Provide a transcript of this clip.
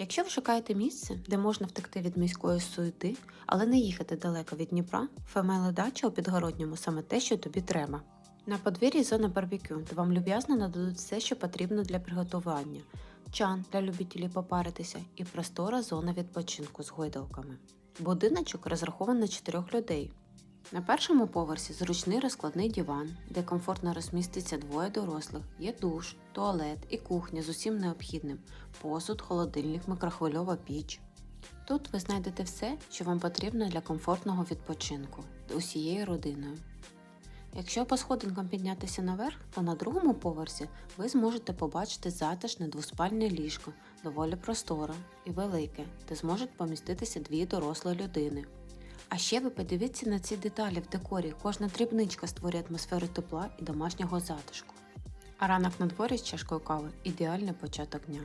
Якщо ви шукаєте місце, де можна втекти від міської суєти, але не їхати далеко від Дніпра, Фемели дача у підгородньому саме те, що тобі треба. На подвір'ї зона барбекю, де вам люб'язно нададуть все, що потрібно для приготування, чан для любителів попаритися і простора зона відпочинку з гойдалками. Будиночок розрахований на 4 людей. На першому поверсі зручний розкладний диван, де комфортно розміститься двоє дорослих, є душ, туалет і кухня з усім необхідним, посуд, холодильник, микрохвильова піч. Тут ви знайдете все, що вам потрібно для комфортного відпочинку усією родиною. Якщо по сходинкам піднятися наверх, то на другому поверсі ви зможете побачити затишне двоспальне ліжко, доволі просторе і велике, де зможуть поміститися дві дорослі людини. А ще ви подивіться на ці деталі в декорі. Кожна дрібничка створює атмосферу тепла і домашнього затишку. А ранок на дворі з чашкою кави ідеальний початок дня.